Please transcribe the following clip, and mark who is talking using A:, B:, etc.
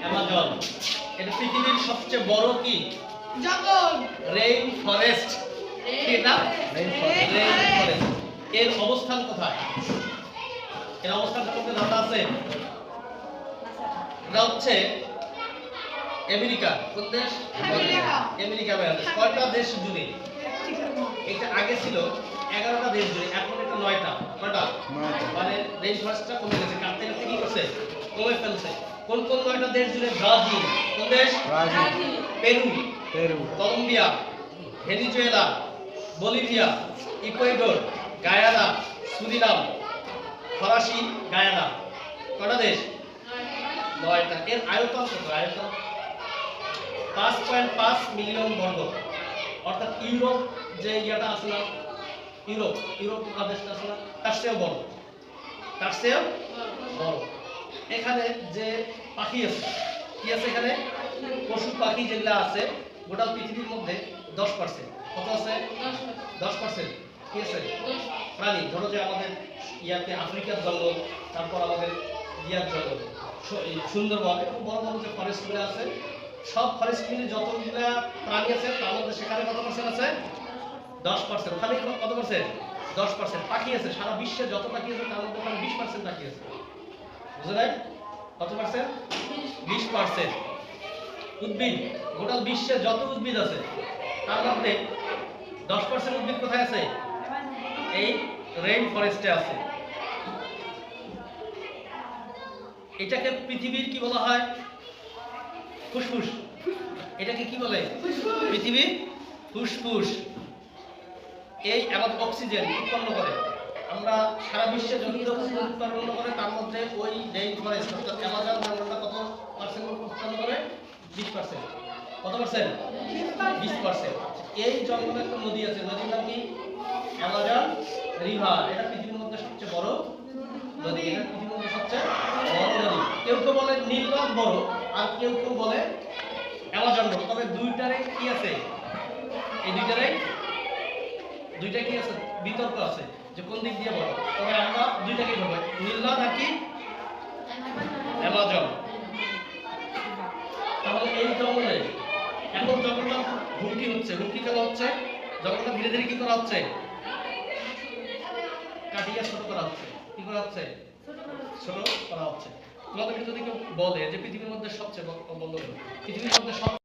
A: Amazon. এটা পৃথিবীর সবচেয়ে বড় কি?
B: জঙ্গল।
A: রেইন ফরেস্ট কি এটা? রেইন ফরেস্ট এর অবস্থান কোথায়? এর অবস্থান সম্পর্কে ধারণা আছে? এটা হচ্ছে আমেরিকা। কোন দেশ?
B: আমেরিকা।
A: আমেরিকা কয়টা দেশ জুড়ে? এটা আগে ছিল এগারোটা দেশ জুড়ে এখন এটা নয়টা। কয়টা
C: নয়টা।
A: মানে রেঞ্জ ফরেস্টটা কমে গেছে। কাটতে কাটতে কি করছে? কমে ফেলছে। কোন কোন নয়টা দেশ জুড়ে ব্রাজিল। কোন দেশ?
C: Brazil.
A: Peru.
C: Peru.
A: Colombia Venezuela Bolivia Ecuador Guyana Suriname ফরাসি গায়ানা। কটা দেশ? নয়টা। এর আয়তন কত? আয়তন পাঁচ পয়েন্ট পাঁচ মিলিয়ন বর্গ। অর্থাৎ ইউরোপ যে ইয়েটা আছে না ইউরোপ ইউরোপ মহাদেশটা আছে না তার চেয়েও বড়। তার চেয়েও বড়। এখানে যে পাখি আছে, কি আছে এখানে? পশু পাখি যেগুলো আছে, গোটা পৃথিবীর মধ্যে দশ পার্সেন্ট কত আছে? দশ পার্সেন্ট কি আছে? প্রাণী। ধরো যে আমাদের ইয়াতে আফ্রিকার জঙ্গল, তারপর আমাদের ইয়ার জঙ্গল। সুন্দরবন এরকম বড় বড় যে ফরেস্টগুলো আছে, সব ফরেস্ট মিলে যতগুলো প্রাণী আছে, তার মধ্যে সেখানে কত পার্সেন্ট আছে? দশ পার্সেন্ট ওখানে কত পার্সেন্ট দশ পার্সেন্ট পাখি আছে, সারা বিশ্বে যত পাখি আছে, তার মধ্যে ওখানে বিশ পার্সেন্ট পাখি আছে। উদ্ভিদ গোটা বিশ্বে যত উদ্ভিদ আছে, তার মধ্যে দশ পার্সেন্ট উদ্ভিদ কোথায় আছে? এই রেইন ফরেস্টে আছে। এটাকে পৃথিবীর কি বলা হয়? ফুসফুস। এটাকে কি বলে? পৃথিবীর ফুসফুস। এই এমন অক্সিজেন উৎপন্ন করে। আমরা সারা বিশ্বে অক্সিজেন উৎপন্ন করে তার মধ্যে ওই ফরেস্ট অর্থাৎ অ্যামাজন জঙ্গলটা কত পার্সেন্ট উৎপন্ন করে? বিশ পার্সেন্ট কত পার্সেন্ট বিশ পার্সেন্ট এই জঙ্গলে একটা নদী আছে, নদীর নাম কি? অ্যামাজন রিভার এটা পৃথিবীর মধ্যে সবচেয়ে বড় নদী। এটা পৃথিবীর মধ্যে সবচেয়ে বড় নদী। কেউ কেউ বলে নীলনদ বড়, আর কেউ কেউ বলে অ্যামাজন বড়। তবে দুইটারে কি আছে? এই দুইটারে দুইটা কি আছে? বিতর্ক আছে। যে কোন দিক দিয়ে বড় তবে আমরা দুইটাকে ধরবো। নীলনদ আর কি? অ্যামাজন। তাহলে এই জঙ্গলে এখন জঙ্গলটা হুমকি হচ্ছে। হুমকি কেন হচ্ছে। জঙ্গলটা ধীরে ধীরে কি করা হচ্ছে? কাটিয়ে ছোট করা হচ্ছে। কি করা হচ্ছে? ছোট করা হচ্ছে। তোমাদেরকে যদি কেউ বলে যে পৃথিবীর মধ্যে সবচেয়ে পৃথিবীর মধ্যে সবচেয়ে